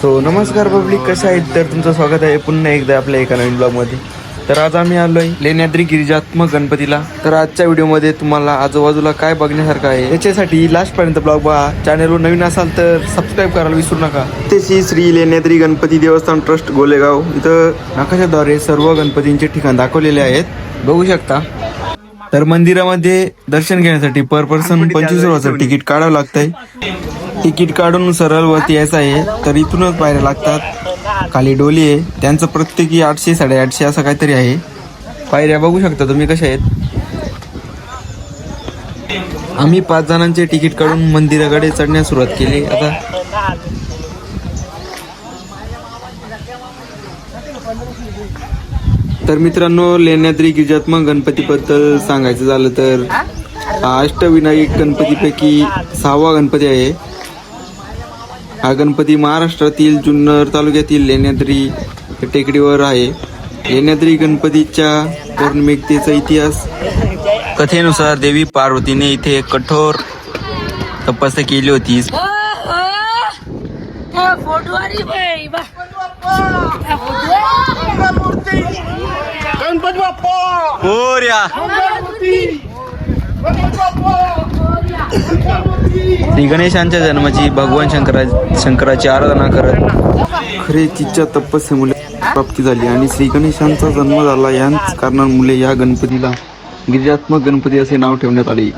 So नमस्कार public कशा आहेत? तर तुमचं स्वागत आहे पुन्हा एकदा आपल्या एका नवीन ब्लॉगमध्ये तर आज आम्ही आलो आहे लेण्याद्री गिरिजात्मक गणपतीला. तर आजच्या व्हिडिओमध्ये तुम्हाला आजूबाजूला काय बघण्यासारखं आहे याच्यासाठी लास्टपर्यंत ब्लॉग पहा चॅनलवर नवीन असाल तर सबस्क्राईब करायला विसरू नका. त्याची श्री लेण्याद्री गणपती देवस्थान ट्रस्ट गोलेगाव इथं नकाशाद्वारे सर्व गणपतींचे ठिकाण दाखवलेले आहेत. बघू शकता. तर मंदिरामध्ये दर्शन घेण्यासाठी पर पर्सन पंचवीस रुपयाचं तिकीट काढावं लागतंय. तिकीट काढून सरळ वरती यायचं आहे तर इथूनच पायऱ्या लागतात. खाली डोली आहे. त्यांचं प्रत्येकी आठशे साडेआठशे असं काहीतरी आहे. पायऱ्या बघू शकता तुम्ही कशा आहेत. आम्ही पाच जणांचे तिकीट काढून मंदिराकडे चढण्यास सुरुवात केली. आता तर मित्रांनो लेण्याद्री गिरिजात्मक गणपतीबद्दल सांगायचं झालं तर अष्टविनायक गणपतीपैकी सहावा गणपती आहे. हा गणपती महाराष्ट्रातील जुन्नर तालुक्यातील लेण्याद्री टेकडीवर आहे. लेण्याद्री गणपतीच्या पौर्णिमेकतेचा इतिहास कथेनुसार देवी पार्वतीने इथे कठोर तपस्या केली होती. त्या फोटोवारी बाई बा. त्या फोटोवारी. गणपती बाप्पा! मोरया गणपती श्री गणेशांच्या जन्माची भगवान शंकरा शंकराची आराधना करत खरे तिच्या तपस्येमुळे प्राप्ती झाली आणि श्री गणेशांचा जन्म झाला. याच कारणांमुळे या गणपतीला गिरिजात्मक गणपती असे नाव ठेवण्यात आले.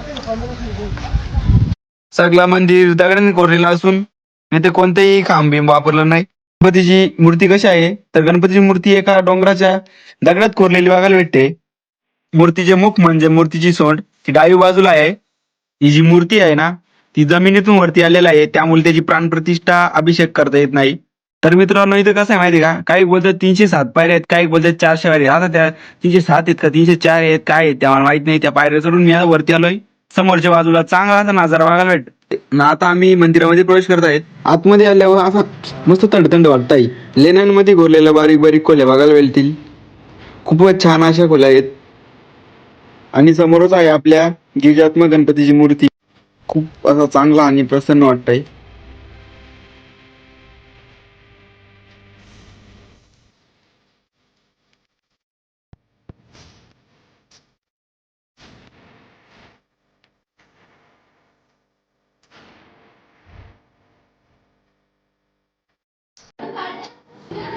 सगळा मंदिर दगडाने कोरलेला असून येथे कोणतेही खांब बिंब वापरलं नाही. गणपतीची मूर्ती कशी आहे? तर गणपतीची मूर्ती एका डोंगराच्या दगडात कोरलेली बघायला भेटते. मूर्तीचे मुख म्हणजे मूर्तीची सोंड ती डावी बाजूला आहे. ही जी मूर्ती आहे ना ती जमिनीतून वरती आलेला आहे. त्यामुळे त्याची प्राणप्रतिष्ठा अभिषेक करता येत नाही. तर मित्रांनो इथं कसं आहे माहिती का? काही बोलतात तीनशे सात पायऱ्या आहेत काही बोलतात चारशे पायऱ्या आता त्या तीनशे सात आहेत का? तीनशे चार आहेत काय आहेत? त्या मला माहीत नाही. त्या पायऱ्या चढून मी आता वरती आलोय. समोरच्या बाजूला चांगला असा नजारा बघायला भेट ना आता आम्ही मंदिरामध्ये प्रवेश करत आहेत. आतमध्ये आल्यावर असा मस्त थंड वाटत आहे. लेण्यांमध्ये गोरलेल्या बारीक बारीक खोल्या बघायला भेटतील खूपच छान अशा खोल्या आहेत. आणि समोरच आहे आपल्या गिरिजात्मक गणपतीची मूर्ती खूप असा चांगला आणि प्रसन्न वाटत आहे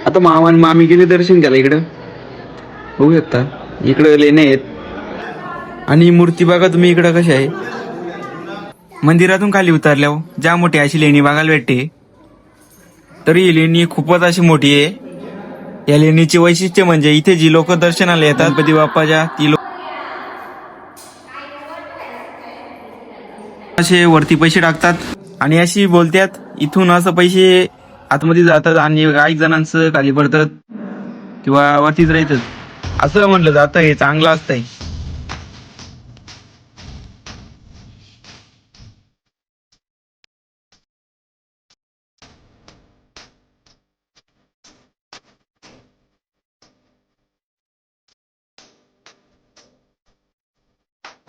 आता मामा आणि मामी गेले दर्शन घ्यायला इकडं? बघू शकता इकडं लेणे आहेत. आणि मूर्ती बघा तुम्ही इकडं कशी आहे. मंदिरातून खाली उतरल्यावर ज्या मोठी अशी लेणी बघायला भेटते. तरी ही लेणी खूपच अशी मोठी आहे. या लेणीचे वैशिष्ट्य म्हणजे इथे जी लोक दर्शनाला येतात गणपती बाप्पाच्या ती लोक असे वरती पैसे टाकतात आणि अशी बोलतात इथून असं पैसे आतमध्ये जातात आणि काही जणांचं खाली पडतात किंवा वरतीच राहतात. असं म्हणलं जातं हे चांगलं असतंय.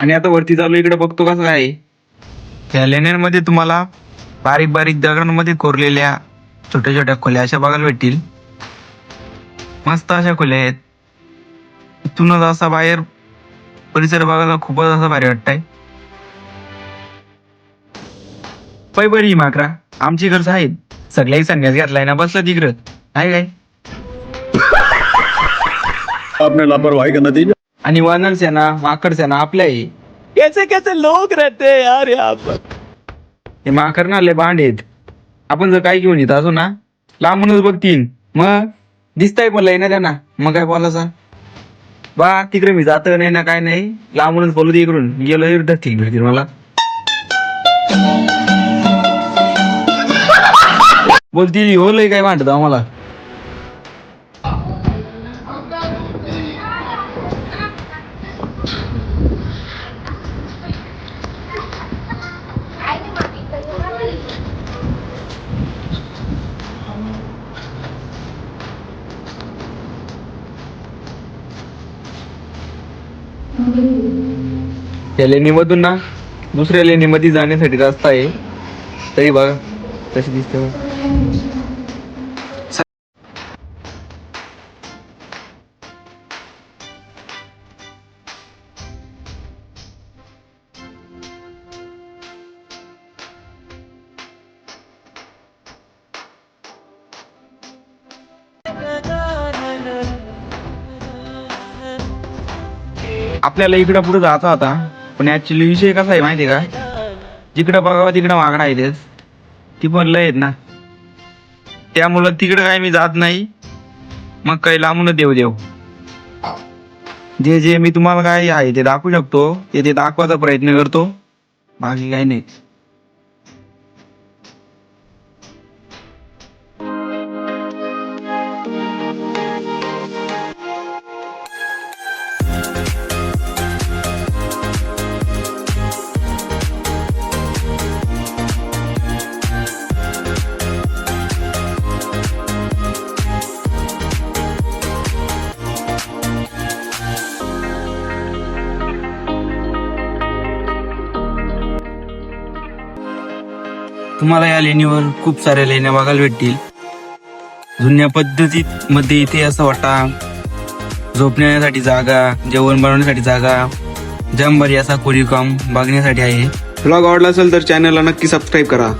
आणि आता वरती चालू इकडे बघतो कसं आहे. त्या लेण्यांमध्ये तुम्हाला बारीक बारीक दगडांमध्ये कोरलेल्या छोट्या छोट्या खोल्या अशा बघायला भेटतील. मस्त अशा खोल्या आहेत. इथूनच असा बाहेर परिसर बघायला खूपच असा भारी वाटतंय. पै बरी माकरा आमची घरच आहेत सगळ्याही संन्यास घातलाय ना बसलं तिकडं. आहे काय? आपने लापरवाही करना आणि वानर सेना माकड सेना आपल्या आहे कैसे कैसे लोक रहते हैं यार यहाँ पर। हे माकड ना लय भांड आहेत आपण जर काय घेऊन येत असो ना लांबूनच बघतील मग दिसताय पण लय ना त्यांना. मग काय बोलायचा? बा तिकडे मी जात नाही ना काय नाही. लांबूनच बोलू दे इकडून. गेलो ठीक भेटतील मला. बोलतील हो लय काय वाटत आम्हाला. या लेणीमधून ना दुसऱ्या लेणीमध्ये जाण्यासाठी रस्ता आहे. तरी बघा तशी दिसते आपल्याला इकडं पुढे जायचा होता. पण ऍक्च्युली विषय कसा आहे माहिती आहे का? जिकडं बघावं तिकडं मागणं आहे तेच. ती पण लय आहेत ना. त्यामुळं तिकडं काय मी जात नाही. मग काही लांबून देव देव. जे जे मी तुम्हाला काय आहे ते दाखवू शकतो ते ते दाखवायचा प्रयत्न करतो. बाकी काही नाही. तुम्हाला या लेणीवर खूप साऱ्या लेण्या बघायला भेटतील. जुन्या पद्धतीत मध्ये इथे असं वाटा झोपण्यासाठी जागा जेवण बनवण्यासाठी जागा जंबारी असा कोरीव काम बघण्यासाठी आहे. ब्लॉग आवडला असेल तर चॅनलला नक्की सबस्क्राईब करा.